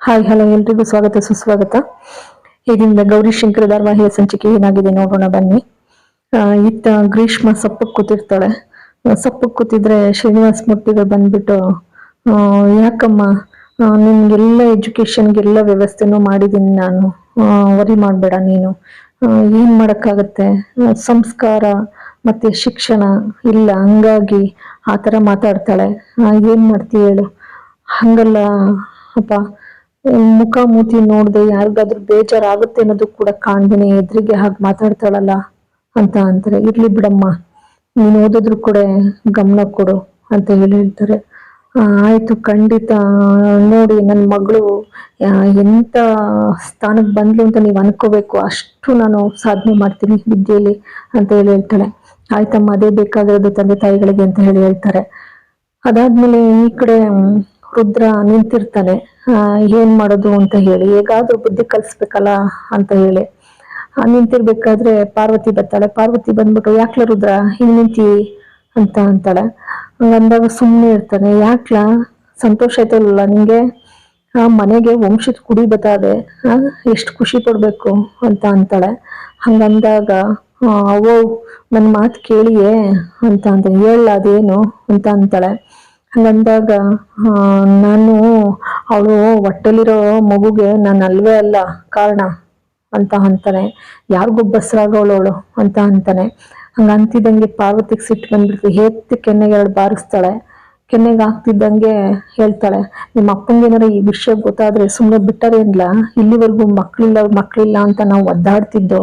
Hi, hello, ಎಲ್ರಿಗೂ ಸ್ವಾಗತ, ಸುಸ್ವಾಗತ. ಇದರಿಂದ ಗೌರಿ ಶಂಕರ ಧಾರವಾಹಿಯ ಸಂಚಿಕೆ ಏನಾಗಿದೆ ನೋಡೋಣ, ಬನ್ನಿ. ಇತ್ತ ಗ್ರೀಷ್ಮ ಸಪ್ಪಕ್ಕೆ ಕೂತಿರ್ತಾಳೆ. ಸಪ್ಪಕ್ಕೆ ಕೂತಿದ್ರೆ ಶ್ರೀನಿವಾಸ ಮೂರ್ತಿಗಳು ಬಂದ್ಬಿಟ್ಟು ಯಾಕಮ್ಮ ನಿನ್ಗೆಲ್ಲ ಎಜುಕೇಶನ್ಗೆಲ್ಲ ವ್ಯವಸ್ಥೆನೂ ಮಾಡಿದ್ದೀನಿ ನಾನು. ವರಿ ಮಾಡಬೇಡ ನೀನು. ಏನು ಮಾಡೋಕ್ಕಾಗತ್ತೆ? ಸಂಸ್ಕಾರ ಮತ್ತು ಶಿಕ್ಷಣ ಇಲ್ಲ, ಹಂಗಾಗಿ ಆ ಥರ ಮಾತಾಡ್ತಾಳೆ. ಏನು ಮಾಡ್ತೀಯ ಹೇಳು. ಹಂಗಲ್ಲ, ಅಪ್ಪ. ಮುಖ ಮೂತಿ ನೋಡ್ದೆ ಯಾರಿಗಾದ್ರೂ ಬೇಜಾರಾಗುತ್ತೆ ಅನ್ನೋದು ಕೂಡ ಕಾಣ್ದೇನೆ ಎದುರಿಗೆ ಹಾಗೆ ಮಾತಾಡ್ತಾಳಲ್ಲ ಅಂತ ಅಂತಾರೆ. ಇರ್ಲಿ ಬಿಡಮ್ಮ, ನೀನ್ ಓದಿದ್ರು ಕೂಡ ಗಮನ ಕೊಡು ಅಂತ ಹೇಳಿ ಹೇಳ್ತಾರೆ. ಆಯ್ತು, ಖಂಡಿತ. ನೋಡಿ ನನ್ನ ಮಗಳು ಎಂತ ಸ್ಥಾನಕ್ಕೆ ಬಂದ್ಲು ಅಂತ ನೀವು ಅನ್ಕೋಬೇಕು. ಅಷ್ಟು ನಾನು ಸಾಧನೆ ಮಾಡ್ತೀನಿ ವಿದ್ಯೆಯಲ್ಲಿ ಅಂತ ಹೇಳಿ ಹೇಳ್ತಾಳೆ. ಆಯ್ತಮ್ಮ, ಅದೇ ಬೇಕಾಗಿರೋದು ತಂದೆ ತಾಯಿಗಳಿಗೆ ಅಂತ ಹೇಳಿ ಹೇಳ್ತಾರೆ. ಅದಾದ್ಮೇಲೆ ಈ ಕಡೆ ರುದ್ರ ನಿಂತಿರ್ತಾನೆ ಏನ್ ಮಾಡೋದು ಅಂತ ಹೇಳಿ, ಹೇಗಾದ್ರೂ ಬುದ್ಧಿ ಕಲಿಸ್ಬೇಕಲ್ಲ ಅಂತ ಹೇಳಿ. ನಿಂತಿರ್ಬೇಕಾದ್ರೆ ಪಾರ್ವತಿ ಬರ್ತಾಳೆ. ಪಾರ್ವತಿ ಬಂದ್ಬಿಟ್ಟು, ಯಾಕ್ಲ ರುದ್ರ, ಹಿಂಗ್ ನಿಂತಿ? ಅಂತ ಅಂತಾಳೆ. ಹಂಗಂದಾಗ ಸುಮ್ಮನೆ ಇರ್ತಾನೆ. ಯಾಕ್ಲ? ಸಂತೋಷ ಆಯ್ತಲ್ಲ ನಿಂಗೆ? ಆ, ಮನೆಗೆ ವಂಶದ ಕುಡಿ ಬತ್ತದೆ ಎಷ್ಟು ಖುಷಿ ಪಡ್ಬೇಕು ಅಂತ ಅಂತಾಳೆ. ಹಂಗಂದಾಗ ಅವೋ ನನ್ನ ಮಾತು ಕೇಳಿಯೇ ಅಂತ ಅಂತ ಹೇಳ ಅದೇನು ಅಂತ ಅಂತಾಳೆ. ಹಂಗಂದಾಗ ನಾನು ಅವಳು ಹೊಟ್ಟೆಲಿರೋ ಮಗುಗೆ ನಾನು ಅಲ್ವೇ ಅಲ್ಲ, ಕಾರಣ? ಅಂತ ಅಂತಾನೆ. ಯಾರಿಗೂ ಬಸ್ರಾಗವಳವಳು ಅಂತ ಅಂತಾನೆ. ಹಂಗ ಪಾರ್ವತಿಗೆ ಸಿಟ್ಟು ಬಂದ್ಬಿಡ್ತು. ಹೇತ್ತು ಕೆನ್ನೆಗೆ ಎರಡು ಬಾರಿಸ್ತಾಳೆ. ಕೆನ್ನೆಗೆ ಆಗ್ತಿದ್ದಂಗೆ ಹೇಳ್ತಾಳೆ. ನಿಮ್ಮ ಅಪ್ಪಂಗೆ ಈ ವಿಷಯ ಗೊತ್ತಾದ್ರೆ ಸುಮ್ಮನೆ ಬಿಟ್ಟರೇನ್ಲ ಇಲ್ಲಿವರೆಗೂ ಮಕ್ಳಿಲ್ಲ ಮಕ್ಳಿಲ್ಲ ಅಂತ ನಾವು ಒದ್ದಾಡ್ತಿದ್ದು.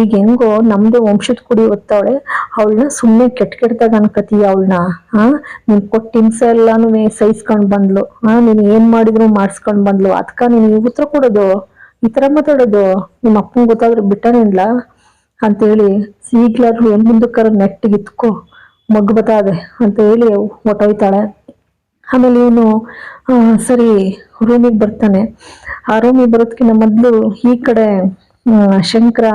ಈಗ ಹೆಂಗೋ ನಮ್ದು ವಂಶದ ಕುಡಿ ಒತ್ತವಳೆ ಅವಳನ್ನ ಸುಮ್ಮನೆ ಕೆಟ್ಟ ಕೆಟ್ಟದಾಗ ಅನ್ಕತೀಯ ಅವಳನ್ನ. ಹಾಂ ನೀನು ಕೊಟ್ಟ ಹಿಂಸೆ ಎಲ್ಲಾನು ಸಹಿಸ್ಕೊಂಡ್ ಬಂದ್ಲು. ಹಾ ನೀನ್ ಏನ್ ಮಾಡಿದ್ರು ಮಾಡಿಸ್ಕೊಂಡ್ ಬಂದ್ಲು. ಅದಕ್ಕ ನೀನ್ ಉತ್ತರ ಕೊಡೋದು? ಈ ತರ ಮಾತಾಡೋದು? ನಿಮ್ಮ ಅಪ್ಪಂಗೆ ಗೊತ್ತಾದ್ರೆ ಬಿಟ್ಟನೇನ್ಲ ಅಂತೇಳಿ ಈಗ್ಲಾದ್ರು ಮುಂದಕ್ಕಾರ ನೆಟ್ಟಿಗೆ ಇತ್ಕೋ. ಮಗ್ಗು ಇದೆ ಅಂತ ಹೇಳಿ ಹೊಟ್ಟೋಯ್ತಾಳೆ. ಆಮೇಲೆ ಇವನು ಸರಿ ರೂಮಿಗೆ ಬರ್ತಾನೆ. ಆ ರೂಮಿಗೆ ಬರೋದಕ್ಕಿಂತ ಮೊದಲು ಈ ಕಡೆ ಶಂಕರ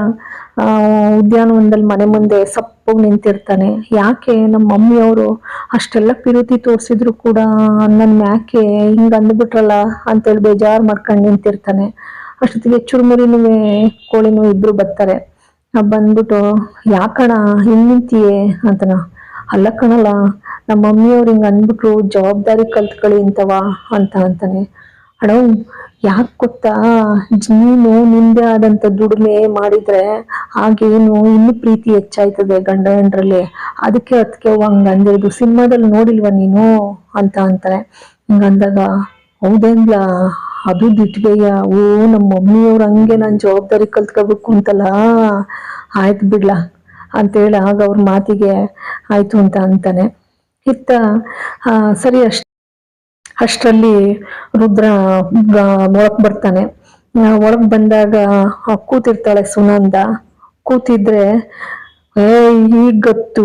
ಉದ್ಯಾನವನದಲ್ಲಿ ಮನೆ ಮುಂದೆ ಸಪ್ಪಗೆ ನಿಂತಿರ್ತಾನೆ. ಯಾಕೆ ನಮ್ಮ ಮಮ್ಮಿಯವರು ಅಷ್ಟೆಲ್ಲ ಪಿರುತಿ ತೋರಿಸಿದ್ರು ಕೂಡ ನನ್ನ ಯಾಕೆ ಹಿಂಗೆ ಅಂದ್ಬಿಟ್ರಲ್ಲ ಅಂತೇಳಿ ಬೇಜಾರು ಮಾಡ್ಕೊಂಡು ನಿಂತಿರ್ತಾನೆ. ಅಷ್ಟೊತ್ತಿಗೆ ಚುರುಮುರಿನೂ ಕೋಳಿನೂ ಇಬ್ಬರು ಬರ್ತಾರೆ. ಬಂದ್ಬಿಟ್ಟು ಯಾಕಣ ಹಿಂಗೆ ನಿಂತಿಯೇ? ಅಂತನ. ಅಲ್ಲ ಕಣಲ್ಲ, ನಮ್ಮ ಮಮ್ಮಿಯವ್ರು ಹಿಂಗ ಅಂದ್ಬಿಟ್ರು, ಜವಾಬ್ದಾರಿ ಕಲ್ತ್ಕೊಳ್ಳಿ ಇಂತವ ಅಂತ ಅಂತಾನೆ. ಅಣ್ಣ, ಯಾಕೆ ಗೊತ್ತಾ? ನೀನು ನಿಂದೆ ಆದಂತ ದುಡಿಮೆ ಮಾಡಿದ್ರೆ ಹಾಗೇನು ಇನ್ನು ಪ್ರೀತಿ ಹೆಚ್ಚಾಯ್ತದೆ ಗಂಡ ಹೆಂಡ್ರಲ್ಲಿ ಅದಕ್ಕೆ ಅದಕ್ಕೆ ಹಂಗ ಅಂದಿರೋದು. ಸಿನಿಮಾದಲ್ಲಿ ನೋಡಿಲ್ವಾ ನೀನು ಅಂತ ಅಂತಾರೆ ಹಿಂಗಂದಾಗ ಹೌದೇನ್ಲ, ಅದು ದಿಟ್ಗೆಯ ಓ, ನಮ್ಮ ಮಮ್ಮಿಯವ್ರು ಹಂಗೆ ನಾನು ಜವಾಬ್ದಾರಿ ಕಲ್ತ್ಕೋಬೇಕು ಅಂತಲ್ಲ. ಆಯ್ತು ಬಿಡ್ಲಾ. ಅಂತೇಳಿ ಆಗ ಅವ್ರ ಮಾತಿಗೆ ಆಯ್ತು ಅಂತ ಅಂತಾನೆ. ಇತ್ತ ಸರಿ ಅಷ್ಟ, ಅಷ್ಟರಲ್ಲಿ ರುದ್ರ ಒಳಕ್ ಬರ್ತಾನೆ. ಒಳಗ್ ಬಂದಾಗ ಕೂತಿರ್ತಾಳೆ ಸುನಂದ. ಕೂತಿದ್ರೆ ಏ ಈ ಗತ್ತು,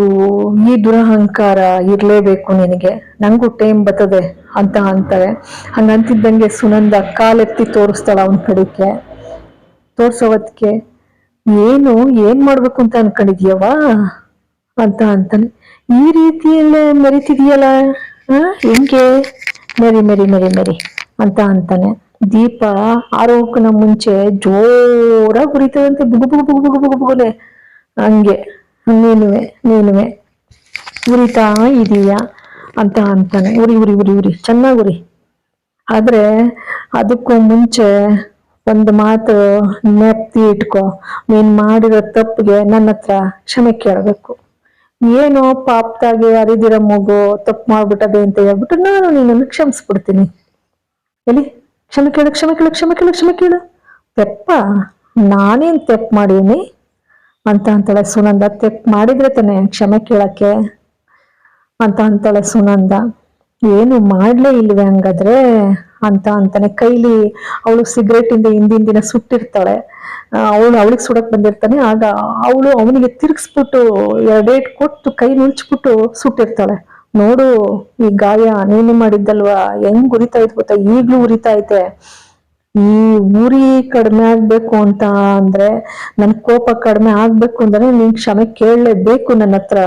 ಈ ದುರಹಂಕಾರ ಇರಲೇಬೇಕು ನಿನಗೆ. ನಂಗೂ ಟೈಮ್ ಬರ್ತದೆ ಅಂತ ಅಂತಾರೆ. ಹಂಗಂತಿದ್ದಂಗೆ ಸುನಂದ ಕಾಲೆತ್ತಿ ತೋರಿಸ್ತಾಳ ಅವನ ಕಡೆಗೆ. ತೋರ್ಸೋವತ್ಗೆ ಏನು ಏನ್ ಮಾಡ್ಬೇಕು ಅಂತ ಅನ್ಕೊಂಡಿದ್ಯವ ಅಂತ ಅಂತಾನೆ ಈ ರೀತಿಯಲ್ಲೇ ಮರಿತಿದೀಯಲ್ಲ ಹೆಂಗೆ ಮೆರಿ ಮರಿ ಮರಿ ಮರಿ ಅಂತ ಅಂತಾನೆ ದೀಪ ಆರೋಗ್ಯನ ಮುಂಚೆ ಜೋರಾಗಿ ಉರಿತದಂತೆ ಬುಗು ಬುಗು ಬುಗು ಬುಗು ಬುಗು ಬುಗುಲೆ ಹಂಗೆ ನೀನುವೆ ನೀನುವೆ ಉರಿತಾ ಇದೀಯಾ ಅಂತ ಅಂತಾನೆ ಉರಿ ಉರಿ ಉರಿ ಉರಿ ಚೆನ್ನಾಗಿ ಉರಿ ಆದ್ರೆ ಅದಕ್ಕೂ ಮುಂಚೆ ಒಂದು ಮಾತು ನೆಪ್ತಿ ಇಟ್ಕೋ. ನೀನ್ ಮಾಡಿರೋ ತಪ್ಪಿಗೆ ನನ್ನ ಹತ್ರ ಕ್ಷಮೆ ಕೇಳಬೇಕು. ಏನೋ ಪಾಪ್ತಾಗೆ ಅರಿದಿರೋ ಮಗು ತಪ್ಪು ಮಾಡ್ಬಿಟ್ಟದೆ ಅಂತ ಹೇಳ್ಬಿಟ್ಟು ನಾನು ನಿನ್ನನ್ನು ಕ್ಷಮಿಸ್ಬಿಡ್ತೀನಿ. ಎಲ್ಲಿ? ಕ್ಷಮೆ ಕೇಳು ಕ್ಷಮೆ ಕೇಳು ಕ್ಷಮೆ ಕೇಳು ಕ್ಷಮೆ ಕೇಳು. ತೆಪ್ಪ? ನಾನೇನ್ ತೆಪ್ಪು ಮಾಡೀನಿ? ಅಂತ ಅಂತಾಳೆ ಸುನಂದ ತೆಪ್ಪು ಮಾಡಿದ್ರೆ ತಾನೆ ಕ್ಷಮೆ ಕೇಳಕ್ಕೆ. ಅಂತ ಅಂತಾಳೆ ಸುನಂದ. ಏನು ಮಾಡ್ಲೇ ಇಲ್ವೇ ಹಂಗಾದ್ರೆ? ಅಂತ ಅಂತಾನೆ. ಕೈಲಿ ಅವಳು ಸಿಗರೇಟ್ ಇಂದ ಹಿಂದಿನ ದಿನ ಸುಟ್ಟಿರ್ತಾಳೆ. ಅವಳು ಅವಳಿಗೆ ಸುಡಕ್ ಬಂದಿರ್ತಾನೆ. ಆಗ ಅವಳು ಅವನಿಗೆ ತಿರ್ಗಿಸ್ಬಿಟ್ಟು ಎರಡೇಟ್ ಕೊಟ್ಟು ಕೈ ನುಳ್ಚ್ಬಿಟ್ಟು ಸುಟ್ಟಿರ್ತಾಳೆ. ನೋಡು, ಈ ಗಾಯ ನೀನು ಮಾಡಿದ್ದಲ್ವಾ? ಹೆಂಗ್ ಉರಿತಾ ಇತ್ತು ಗೊತ್ತಾ? ಈಗ್ಲೂ ಉರಿತಾ ಐತೆ. ಈ ಉರಿ ಕಡಿಮೆ ಆಗ್ಬೇಕು ಅಂತ ಅಂದ್ರೆ, ನನ್ ಕೋಪ ಕಡಿಮೆ ಆಗ್ಬೇಕು ಅಂದ್ರೆ ನೀನ್ ಕ್ಷಮೆ ಕೇಳಲೇಬೇಕು ನನ್ನ ಹತ್ರ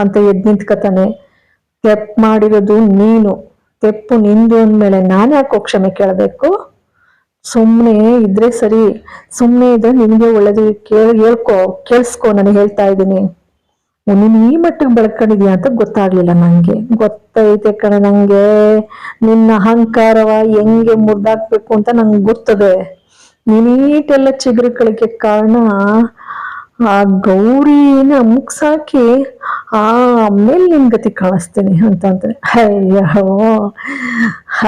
ಅಂತ ಎದ್ ನಿಂತ್ಕತಾನೆ. ಕೆಪ್ ಮಾಡಿರೋದು ನೀನು. ತೆಪ್ಪು ನಿಂದು ಅಂದಮೇಲೆ ನಾನು ಯಾಕೋ ಕ್ಷಮೆ ಕೇಳಬೇಕು? ಸುಮ್ಮನೆ ಇದ್ರೆ ಸರಿ ಸುಮ್ಮನೆ ಇದ್ರೆ ನಿನಗೆ ಒಳ್ಳೇದು ಕೇಳಿ, ಹೇಳ್ಕೊ, ಕೇಳಿಸ್ಕೋ, ನಾನು ಹೇಳ್ತಾ ಇದ್ದೀನಿ. ನೀನು ಈ ಮಟ್ಟಿಗೆ ಬೆಳ್ಕೊಂಡಿದ್ಯಾ ಅಂತ ಗೊತ್ತಾಗ್ಲಿಲ್ಲ ನಂಗೆ. ಗೊತ್ತೈತೆ ಕಣ ನಂಗೆ. ನಿನ್ನ ಅಹಂಕಾರವ ಹೆಂಗೆ ಮುರ್ದಾಕ್ಬೇಕು ಅಂತ ನಂಗೆ ಗೊತ್ತದೆ. ನೀನೀಟೆಲ್ಲ ಚಿಗುರುಗಳಿಗೆ ಕಾರಣ ಆ ಗೌರಿನ ಮುಗ್ಸಾಕಿ ಆಮೇಲೆ ನಿನ್ ಗತಿ ಕಾಣಿಸ್ತೀನಿ ಅಂತ ಅಂದ್ರೆ ಅಯ್ಯೋ,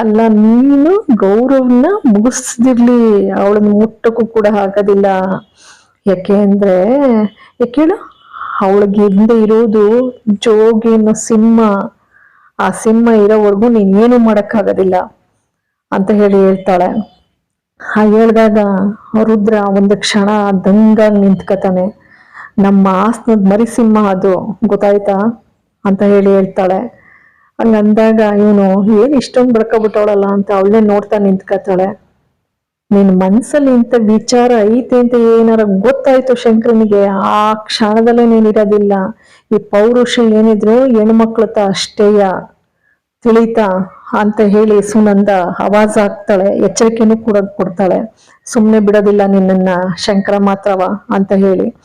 ಅಲ್ಲ ನೀನು ಗೌರವನ್ನ ಮುಗಿಸ್ದಿರ್ಲಿ, ಅವಳನ್ನ ಮುಟ್ಟಕ್ಕೂ ಕೂಡ ಆಗೋದಿಲ್ಲ. ಯಾಕೆ ಅಂದ್ರೆ ಯಾಕೇಳು ಅವಳಿಗೆ ಹಿಂದೆ ಇರೋದು ಜೋಗಿ ಅನ್ನೋ ಸಿಂಹ. ಆ ಸಿಂಹ ಇರೋವರೆಗೂ ನೀನ್ ಏನು ಮಾಡಕ್ಕಾಗೋದಿಲ್ಲ ಅಂತ ಹೇಳಿ ಹೇಳ್ತಾಳೆ. ಹೇಳ್ದಾಗ ರುದ್ರ ಒಂದು ಕ್ಷಣ ದಂಗಾಗಿ ನಿಂತ್ಕತಾನೆ. ನಮ್ಮ ಆಸನದ ಮರಿಸಿಂಹ ಅದು, ಗೊತ್ತಾಯ್ತಾ? ಅಂತ ಹೇಳಿ ಹೇಳ್ತಾಳೆ. ಹಂಗಂದಾಗ ಇವನು, ಏನು ಇಷ್ಟೊಂದು ಬಡ್ಕೊಬಿಟ್ಟವಳಲ್ಲ ಅಂತ ಅವಳೇ ನೋಡ್ತಾ ನಿಂತ್ಕೊತಾಳೆ. ನಿನ್ ಮನ್ಸಲ್ಲಿ ಇಂಥ ವಿಚಾರ ಐತೆ ಅಂತ ಏನಾರ ಗೊತ್ತಾಯ್ತು ಶಂಕರನಿಗೆ? ಆ ಕ್ಷಣದಲ್ಲೇ ನೀನಿರೋದಿಲ್ಲ ಈ ಪೌರುಷ ಏನಿದ್ರು ತ ಅಷ್ಟೇಯ? ತಿಳಿತಾ? ಅಂತ ಹೇಳಿ ಸುನಂದ ಆವಾಜ್ ಹಾಕ್ತಾಳೆ. ಎಚ್ಚರಿಕೆನೂ ಕೂಡ ಕೊಡ್ತಾಳೆ. ಸುಮ್ಮನೆ ಬಿಡೋದಿಲ್ಲ ನಿನ್ನನ್ನ, ಶಂಕರ ಮಾತ್ರವ? ಅಂತ ಹೇಳಿ.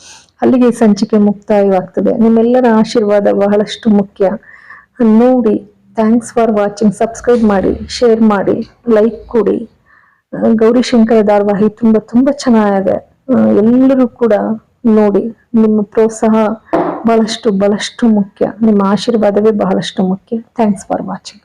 ಅಲ್ಲಿಗೆ ಸಂಚಿಕೆ ಮುಕ್ತಾಯವಾಗ್ತದೆ. ನಿಮ್ಮೆಲ್ಲರ ಆಶೀರ್ವಾದ ಬಹಳಷ್ಟು ಮುಖ್ಯ. ನೋಡಿ ಥ್ಯಾಂಕ್ಸ್ ಫಾರ್ ವಾಚಿಂಗ್ ಸಬ್ಸ್ಕ್ರೈಬ್ ಮಾಡಿ ಶೇರ್ ಮಾಡಿ ಲೈಕ್ ಕೊಡಿ. ಗೌರಿಶಂಕರ ಧಾರಾವಾಹಿ ತುಂಬ ತುಂಬ ಚೆನ್ನಾಗಿದೆ. ಎಲ್ಲರೂ ಕೂಡ ನೋಡಿ, ನಿಮ್ಮ ಪ್ರೋತ್ಸಾಹ ಬಹಳಷ್ಟು ಬಹಳಷ್ಟು ಮುಖ್ಯ. ನಿಮ್ಮ ಆಶೀರ್ವಾದವೇ ಬಹಳಷ್ಟು ಮುಖ್ಯ. Thanks for watching